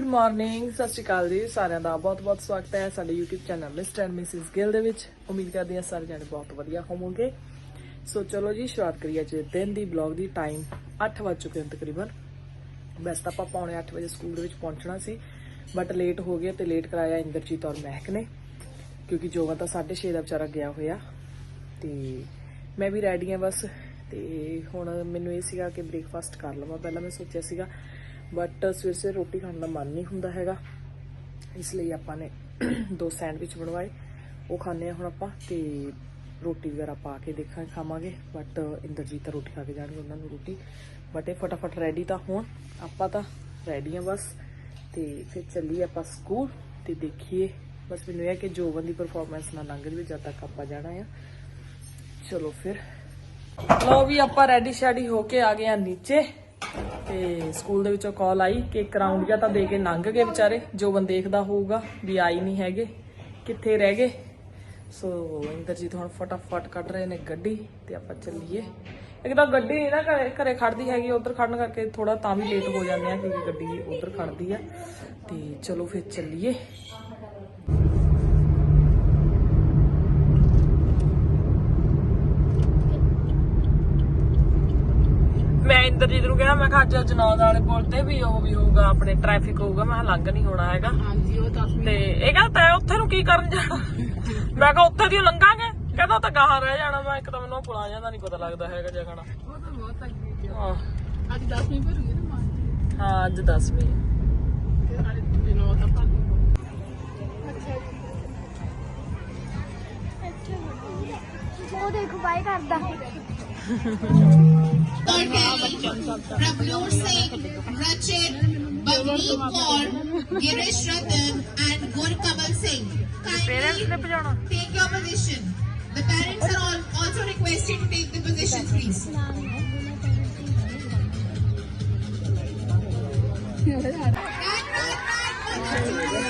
Good morning ਸਤਿ ਸ਼੍ਰੀ ਅਕਾਲ ਜੀ, ਸਾਰਿਆਂ ਦਾ ਬਹੁਤ-ਬਹੁਤ ਸਵਾਗਤ ਹੈ ਸਾਡੇ YouTube channel Mr and Mrs Gill ਦੇ ਵਿੱਚ। ਉਮੀਦ ਕਰਦੇ ਹਾਂ ਸਾਰੇ ਜਾਣੇ ਬਹੁਤ ਵਧੀਆ ਹੋਵੋਗੇ। ਸੋ ਚਲੋ ਜੀ, ਸ਼ੁਰੂਆਤ ਕਰੀਏ ਅੱਜ ਦਿਨ ਦੀ ਬਲੌਗ ਦੀ ਟਾਈਮ 8 ਵੱਜ ਚੁੱਕੇ ਹਨ ਤਕਰੀਬਨ। ਵੈਸੇ ਤਾਂ ਆਪਾਂ ਪੌਣੇ 8 ਵਜੇ ਸਕੂਲ ਦੇ ਵਿੱਚ ਪਹੁੰਚਣਾ ਸੀ ਬਟ ਲੇਟ ਹੋ ਗਿਆ ਤੇ ਲੇਟ ਕਰਾਇਆ ਇੰਦਰਜੀਤ ਔਰ ਮਹਿਕ ਨੇ, ਕਿਉਂਕਿ ਜੋਗਾ ਤਾਂ 6:30 ਦਾ ਵਿਚਾਰਾ ਗਿਆ ਹੋਇਆ। ਤੇ ਮੈਂ ਵੀ ਰੈਡੀ ਆ ਬਸ। ਤੇ ਹੁਣ ਮੈਨੂੰ ਇਹ ਸੀਗਾ ਕਿ ਬ੍ਰੇਕਫਾਸਟ ਕਰ ਲਵਾਂ। ਪਹਿਲਾਂ ਮੈਂ ਸੋਚਿਆ ਸੀਗਾ ਬਟ ਸਵੇਰ ਸਵੇਰ ਰੋਟੀ ਖਾਣ ਦਾ ਮਨ ਨਹੀਂ ਹੁੰਦਾ ਹੈਗਾ। ਇਸ ਲਈ ਆਪਾਂ ਨੇ ਦੋ ਸੈਂਡਵਿਚ ਬਣਵਾਏ। ਉਹ ਖਾਣੇ ਆ ਹੁਣ ਆਪਾਂ ਤੇ ਰੋਟੀ ਵਗੈਰਾ ਪਾ ਕੇ ਦੇਖਾਂ, ਖਾਵਾਂਗੇ। ਬਟ ਇੰਦਰਜੀਤ ਤਾਂ ਰੋਟੀ ਖਾ ਕੇ ਜਾਣਗੇ, ਉਹਨਾਂ ਨੂੰ ਰੋਟੀ। ਬਟ ਇਹ ਫਟਾਫਟ ਰੈਡੀ ਤਾਂ ਹੋਣ। ਆਪਾਂ ਤਾਂ ਰੈਡੀ ਆ ਬਸ। ਤੇ ਫਿਰ ਚੱਲੀਏ ਆਪਾਂ ਸਕੂਲ ਤੇ ਦੇਖੀਏ। ਬਸ ਮੈਨੂੰ ਇਹ ਕਿ ਜੋਵਨ ਦੀ ਪਰਫਾਰਮੈਂਸ ਨਾ ਲੰਘ ਜਾਵੇ, ਜਦ ਤੱਕ ਆਪਾਂ ਜਾਣਾ ਆ। ਚਲੋ ਫਿਰ। ਲੋ ਵੀ ਆਪਾਂ ਰੈਡੀ ਸ਼ੈਡੀ ਹੋ ਕੇ ਆ ਗਏ ਆ ਨੀਚੇ। ਤੇ ਸਕੂਲ ਦੇ ਵਿੱਚੋਂ ਕਾਲ ਆਈ ਕਿ ਇੱਕ ਰਾਉਂਡ ਤਾਂ ਦੇ ਕੇ ਲੰਘ ਗਏ ਵਿਚਾਰੇ, ਜੋ ਜੋਬਨ ਦੇਖਦਾ ਹੋਊਗਾ ਵੀ ਆਈ ਨਹੀਂ ਹੈਗੇ, ਕਿੱਥੇ ਰਹਿ ਗਏ। ਸੋ ਇੰਦਰਜੀਤ ਹੁਣ ਫਟਾਫਟ ਕੱਢ ਰਹੇ ਨੇ ਗੱਡੀ ਤੇ ਆਪਾਂ ਚੱਲੀਏ। ਇੱਕ ਤਾਂ ਗੱਡੀ ਨਹੀਂ ਨਾ ਘਰੇ ਘਰੇ ਖੜਦੀ ਹੈਗੀ, ਉਧਰ ਖੜਨ ਕਰਕੇ ਥੋੜਾ ਤਾਂ ਵੀ ਲੇਟ ਹੋ ਜਾਂਦੇ ਆ, ਕਿਉਂਕਿ ਗੱਡੀ ਉਧਰ ਖੜਦੀ ਆ। ਤੇ ਚਲੋ ਫਿਰ ਚੱਲੀਏ ਮੈਂ ਇੰਦਰਜੀਤ ਨੂੰ ਕਿਹਾ ਮੈਂ ਕਿਹਾ ਅੱਜ ਜਨੌਦ ਵਾਲੇ ਪੁਲ ਤੇ ਵੀ ਉਹ ਵੀ ਹੋਊਗਾ ਆਪਣੇ ਟ੍ਰੈਫਿਕ ਹੋਊਗਾ ਮੈਂ ਕਿਹਾ ਲੰਘ ਨਹੀਂ ਹੋਣਾ ਹੈਗਾ। ਹਾਂਜੀ ਉਹ 10 ਤੇ ਇਹ ਕਹਿੰਦਾ ਤੈਂ ਉੱਥੇ ਨੂੰ ਕੀ ਕਰਨ ਜਾਣਾ? ਮੈਂ ਕਿਹਾ ਉੱਥੇ ਦੀ ਓ ਲੰਘਾਂਗੇ? ਕਹਿੰਦਾ ਉਹ ਤਾਂ ਗਾਹਾਂ ਰਹਿ ਜਾਣਾ ਮੈਂ ਇੱਕ ਤਾਂ ਮੈਨੂੰ ਪੁਲਾ ਜਾਂਦਾ ਨਹੀਂ ਪਤਾ ਲੱਗਦਾ ਹੈਗਾ ਜਗਣਾ ਉਹ ਤਾਂ ਬਹੁਤ ਅੱਗੇ ਗਿਆ। ਹਾਂ। ਅੱਜ 10 ਮਿੰਟ ਭਰੂਗੇ ਨਾ ਮਾਂ। ਹਾਂ ਅੱਜ 10ਵੀਂ ਤੇ ਸਾਡੇ ਦਿਨੋਂ ਤਾਂ ਭਰਦੀ ਉਹ ਦੇਖੋ ਬਾਈ ਕਰਦਾ. ਪੇਰੈਂਟਸ Kindly ਨੇ ਭਜਾਉਣਾ take your position. The parents are all also requested to take the positions, please. Right, right, right.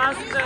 Basta.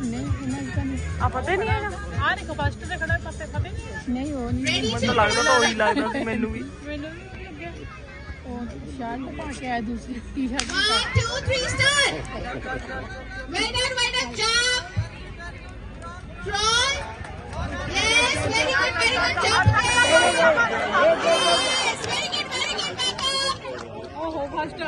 ਨਹੀਂ ਇਹਨਾਂ ਦਾ ਨਹੀਂ ਆ ਫਤਿਹ ਨਹੀਂ ਆਇਆ ਆ ਦੇਖੋ ਫਸਟ ਤੇ ਖੜਾ ਫਤੇ ਫਤੇ ਨਹੀਂ ਉਹ ਨਹੀਂ ready ਮੈਨੂੰ ਤਾਂ ਲੱਗਦਾ ਤਾਂ ਉਹੀ ਲੱਗਦਾ ਸੀ ਮੈਨੂੰ ਵੀ ਮੈਨੂੰ ਵੀ ਨਹੀਂ ਲੱਗਿਆ ਉਹ ਸ਼ਰਟ ਪਾ ਕੇ ਆਇਆ ਦੂਸਰੀ t-shirt one, two, three, start. Well done, well done, jump. Crawl. Yes, very good, very good, jump. Yes, very good, very good, back up. ਓਹੋ first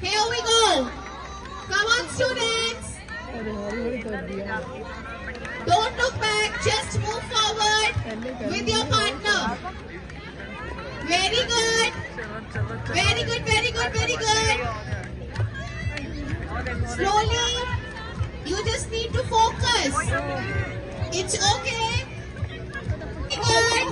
Here we go. Come on, students. Don't look back. Just move forward with your partner. Very good. Very good, very good, very good. Slowly. You just need to focus. It's okay. Good,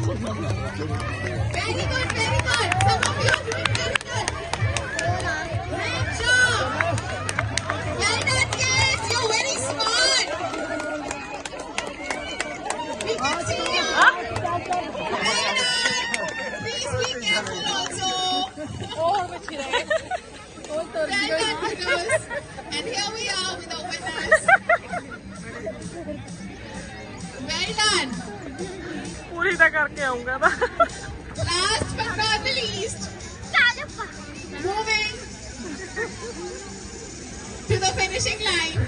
ਪੂਰੀ ਤਾਂ ਕਰਕੇ ਆਉਂਗਾ ਤਾਂ Last but not the least, moving to the finishing line.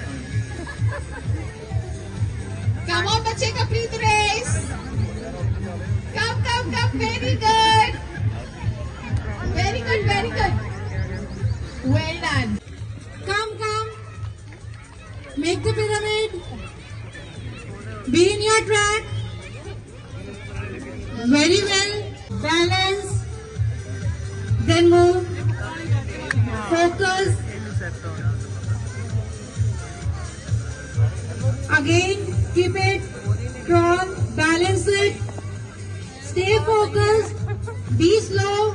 Come on, bache, complete the race. Come, come, come. Very good. Very good, very good. Well done. Come, come. Make the pyramid. Be in your track. circles. Again, keep it strong, balance it. Stay focused, be slow.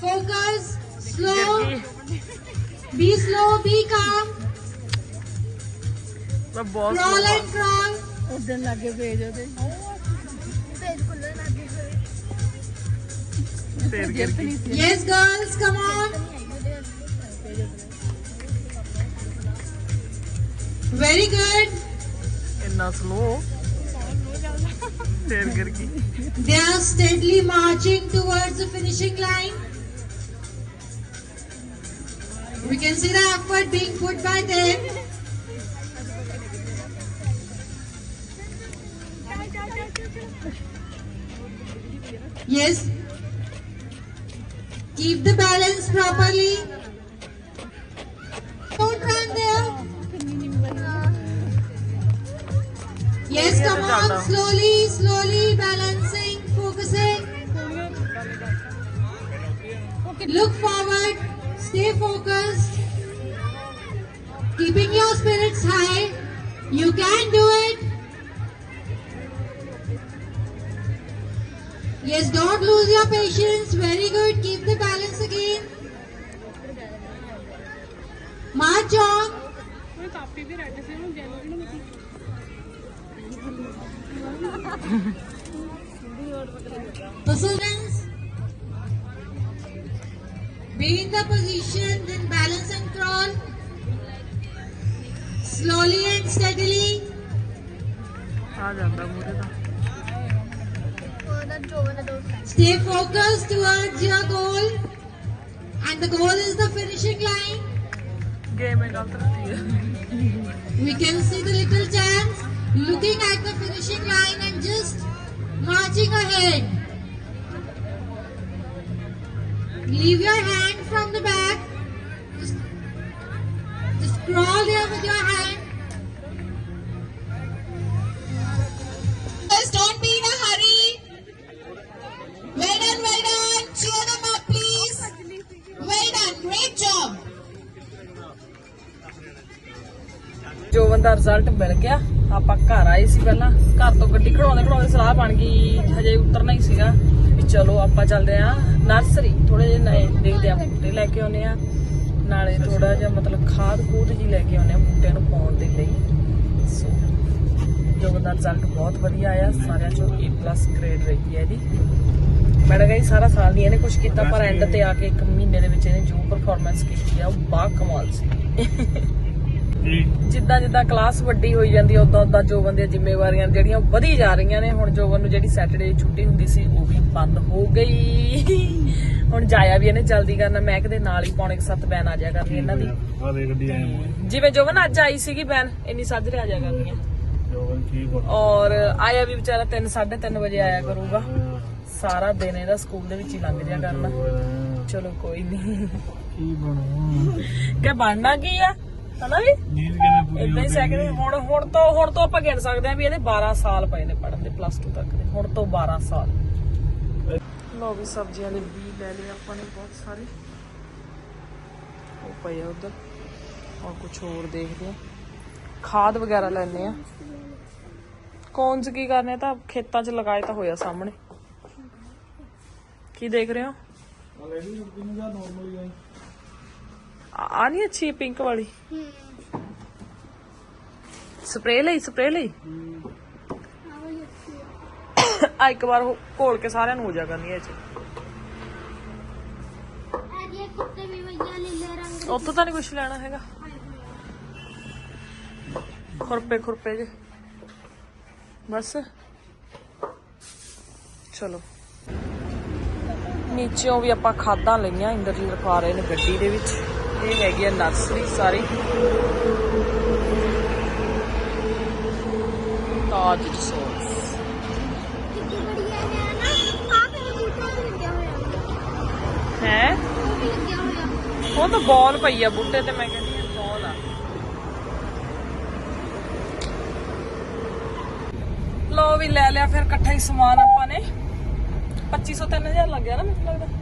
Focus, slow, be slow, be calm. Crawl and crawl. Yes girls come on. Very good. इतना slow They are steadily marching towards the finishing line. We can see the effort being put by them. Yes. Keep the balance properly. Don't run there. Yes, come on, slowly, slowly, balancing, focusing. Look forward, stay focused, keeping your spirits high. You can do it. Yes, don't lose your patience. Very good. Keep the balance again. March on. ਉਹ copy ਵੀ red ਸੀ ਉਹਨੂੰ yellow ਵੀ ਨਾ ਮਿਲੀ The students be in the position, then balance and crawl. Slowly and steadily. ਆ ਜਾਂਦਾ ਮੂਰੇ ਦਾ Stay focused towards your goal. And the goal is the finishing line. Game end after We can see the little chance looking at the finishing line and just marching ahead. Leave your hand from the back. Just, just crawl there with your hand. ਬੰਦਾ result ਮਿਲ ਗਿਆ। ਆਪਾਂ ਘਰ ਆਏ ਸੀ ਪਹਿਲਾਂ। ਘਰ ਤੋਂ ਗੱਡੀ ਖੜਾਉਂਦੇ ਖੜਾਉਂਦੇ ਸਲਾਹ ਬਣ ਗਈ। ਹਜੇ ਉਤਰਨਾ ਹੀ ਸੀਗਾ। ਵੀ ਚਲੋ ਆਪਾਂ ਚੱਲਦੇ ਆ ਨਰਸਰੀ ਥੋੜੇ ਜਿਹੇ ਨਏ ਦੇਖਦੇ ਆ ਬੂਟੇ ਲੈ ਕੇ ਆਉਨੇ ਆ ਨਾਲੇ ਥੋੜਾ ਜਿਹਾ ਮਤਲਬ ਖਾਦ ਖੂਦ ਜੀ ਲੈ ਕੇ ਆਉਨੇ ਆ ਬੂਟਿਆਂ ਨੂੰ ਪਾਉਣ ਦੇ ਲਈ। ਸੋ ਜੋ ਬੰਦਾ ਰਿਜ਼ਲਟ ਬਹੁਤ ਵਧੀਆ ਆਇਆ। ਸਾਰਿਆਂ ਚੋਂ A+ ਗ੍ਰੇਡ ਰਹੀ ਹੈ ਇਹਦੀ। ਮੈਡਮ ਗਈ ਸਾਰਾ ਸਾਲ ਨਹੀਂ ਇਹਨੇ ਕੁਝ ਕੀਤਾ ਪਰ ਐਂਡ ਤੇ ਆ ਕੇ ਇੱਕ ਮਹੀਨੇ ਦੇ ਵਿੱਚ ਇਹਨੇ ਜੋ ਪਰਫਾਰਮੈਂਸ ਕੀਤੀ ਆ ਉਹ ਬਾ ਕਮਾਲ ਸੀ। ਜਿੱਦਾਂ ਜਿੱਦਾਂ ਕਲਾਸ ਵੱਡੀ ਹੋਈ ਜਾਂਦੀ ਹੈ ਉਦਾਂ ਉਦਾਂ ਜੋਬਨ ਦੀਆਂ ਜ਼ਿੰਮੇਵਾਰੀਆਂ ਜਿਹੜੀਆਂ ਉਹ ਵਧੀ ਜਾ ਰਹੀਆਂ ਨੇ। ਹੁਣ ਜੋਬਨ ਨੂੰ ਜਿਹੜੀ ਸੈਟਰਡੇ ਦੀ ਛੁੱਟੀ ਹੁੰਦੀ ਸੀ ਉਹ ਵੀ ਬੰਦ ਹੋ ਗਈ। ਹੁਣ ਜਾਇਆ ਵੀ ਇਹਨੇ ਜਲਦੀ ਕਰਨਾ। ਮੈਂ ਕਿਤੇ ਨਾਲ ਹੀ ਪੌਣੇ 7 ਬੈਨ ਆ ਜਾਇਆ ਕਰਨੀ ਇਹਨਾਂ ਦੀ। ਗੱਡੀ ਆਏ ਜਿਵੇਂ ਜੋਬਨ ਅੱਜ ਆਈ ਸੀਗੀ ਬੈਨ ਇੰਨੀ ਸਾਜਰੇ ਆ ਜਾਇਆ ਕਰਨੀ ਆ। ਜੋ ਕੀ ਔਰ ਆਇਆ ਵੀ ਵਿਚਾਰਾ 3 3:30 ਵਜੇ ਆਇਆ ਕਰੂਗਾ। ਸਾਰਾ ਦਿਨ ਇਹਦਾ ਸਕੂਲ ਦੇ ਵਿੱਚ ਹੀ ਲੰਘ ਜਾਇਆ ਕਰਨਾ। ਚਲੋ ਕੋਈ ਨਹੀਂ ਕੀ ਬਣੂ ਕਿ ਬਣਨਾ ਕੀ ਆ? ਹਨਾ ਵੀ? ਨੀਂਦ ਕਿੰਨੇ ਪੂਰੀ ਇਦਾਂ ਹੀ ਸੈਕਿੰਡ ਹੁਣ ਹੁਣ ਤੋਂ ਹੁਣ ਤੋਂ ਆਪਾਂ ਗਿਣ ਸਕਦੇ ਆ ਵੀ ਇਹਦੇ 12 ਸਾਲ ਪਏ ਨੇ ਪੜਨ ਦੇ ਪਲੱਸ 2 ਤੱਕ ਦੇ। ਹੁਣ ਤੋਂ 12 ਸਾਲ। ਲੋ ਵੀ ਸਬਜ਼ੀਆਂ ਦੇ ਬੀ ਲੈ ਲਏ ਆਪਾਂ ਨੇ ਬਹੁਤ ਸਾਰੇ। ਉਹ ਪਏ ਆ ਉਧਰ। ਔਰ ਕੁਝ ਹੋਰ ਦੇਖਦੇ ਆ। ਖਾਦ ਵਗੈਰਾ ਲੈਣੇ ਆ। ਕੀ ਕਰਨੇ ਤਾਂ ਖੇਤਾਂ 'ਚ ਲਗਾਏ ਤਾਂ ਹੋਇਆ ਸਾਹਮਣੇ। ਕੀ ਦੇਖ ਰਹੇ ਹੋ? ਆ ਨਹੀਂ ਅੱਛੀ ਪਿੰਕ ਵਾਲੀ? ਸਪਰੇ ਲਈ ਸਪਰੇ ਲਈ? ਆ ਇੱਕ ਵਾਰ ਘੋਲ ਕੇ ਸਾਰਿਆਂ ਨੂੰ ਹੋ ਜਾ ਕਰਨੀ ਇਹ ਚ। ਉੱਥੋਂ ਤਾਂ ਨਹੀਂ ਕੁਝ ਲੈਣਾ ਹੈਗਾ। ਖੁਰਪੇ ਖੁਰਪੇ ਜੇ। ਬਸ। ਚਲੋ। ਨੀਚੇੋਂ ਵੀ ਆਪਾਂ ਖਾਦਾਂ ਲਈਆਂ ਇੰਦਰ ਜੀ ਰਖਾ ਰਹੇ ਨੇ ਗੱਡੀ ਦੇ ਵਿੱਚ। ਇਹ ਹੈਗੀ ਆ ਨਰਸਰੀ ਸਾਰੀ। ਤਾਜ ਰਿਸੋਰਸ ਕਿੱਡੀ ਬੜੀ ਹੈ ਨਾ। ਆ ਮੇਰੇ ਬੂਟਾ ਵੀ ਲੱਗਿਆ ਹੋਇਆ ਹੈ। ਉਹ ਵੀ ਲੱਗਿਆ ਹੋਇਆ ਉਹ ਤਾਂ ਬਾਲ ਪਈ ਆ ਬੂਟੇ ਤੇ ਮੈਂ ਕਹਿੰਦੀ ਆ ਬਾਲ ਆ। ਲੋ ਵੀ ਲੈ ਲਿਆ ਫਿਰ ਇਕੱਠਾ ਹੀ ਸਮਾਨ ਆਪਾਂ ਨੇ। 2500 3000 ਲੱਗ ਗਿਆ ਨਾ ਮੈਨੂੰ ਲੱਗਦਾ।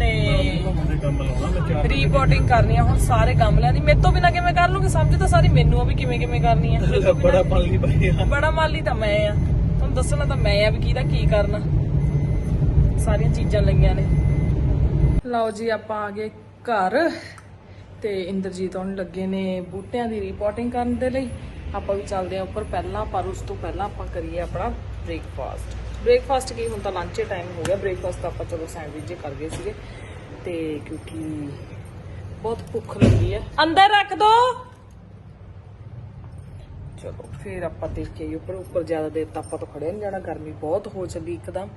ਤੇ ਰਿਪੋਰਟਿੰਗ ਕਰਨੀ ਆ ਹੁਣ ਸਾਰੇ ਗਮਲਿਆਂ ਦੀ। ਮੇਰੇ ਤੋਂ ਬਿਨਾ ਕਿਵੇਂ ਕਰ ਲੂਗੇ? ਸਮਝ ਤਾਂ ਸਾਰੀ ਮੈਨੂੰ ਆ ਵੀ ਕਿਵੇਂ ਕਿਵੇਂ ਕਰਨੀ ਆ। ਬੜਾ ਪਾਲੀ ਭਈਆ ਬੜਾ ਮਾਲੀ ਤਾਂ ਮੈਂ ਆ। ਤੁਹਾਨੂੰ ਦੱਸਣਾ ਤਾਂ ਮੈਂ ਆ ਵੀ ਕਿਹਦਾ ਕੀ ਕਰਨਾ। ਸਾਰੀਆਂ ਚੀਜ਼ਾਂ ਲਈਆਂ ਨੇ। ਲਓ ਜੀ ਆਪਾਂ ਆ ਗਏ ਘਰ ਤੇ ਇੰਦਰਜੀਤ ਹੁਣ ਲੱਗੇ ਨੇ ਬੂਟਿਆਂ ਦੀ ਰਿਪੋਰਟਿੰਗ ਕਰਨ ਦੇ ਲਈ। ਆਪਾਂ ਵੀ ਚੱਲਦੇ ਆ ਉੱਪਰ। ਪਹਿਲਾਂ ਪਰ ਉਸ ਤੋਂ ਪਹਿਲਾਂ ਆਪਾਂ ਕਰੀਏ ਆਪਣਾ ਬ੍ਰੇਕਫਾਸਟ ਬ੍ਰੇਕਫਾਸਟ ਕੀ ਹੁਣ ਤਾਂ ਲੰਚ ਟਾਈਮ ਹੋ ਗਿਆ। ਬ੍ਰੇਕਫਾਸਟ ਤਾਂ ਆਪਾਂ ਚਲੋ ਸੈਂਡਵਿਚ ਜੇ ਕਰ ਗਏ ਸੀਗੇ। ਤੇ ਕਿਉਂਕਿ ਬਹੁਤ ਭੁੱਖ ਲੱਗੀ ਹੈ ਅੰਦਰ ਰੱਖ ਦੋ। ਚਲੋ, ਫਿਰ ਆਪਾਂ ਦੇਖ ਕੇ ਉੱਪਰ ਉੱਪਰ ਜ਼ਿਆਦਾ ਦੇਰ ਤਾਂ ਆਪਾਂ ਤੋਂ ਖੜੇ ਨਹੀਂ ਜਾਣਾ। ਗਰਮੀ ਬਹੁਤ ਹੋ ਚੱਲੀ ਇੱਕਦਮ।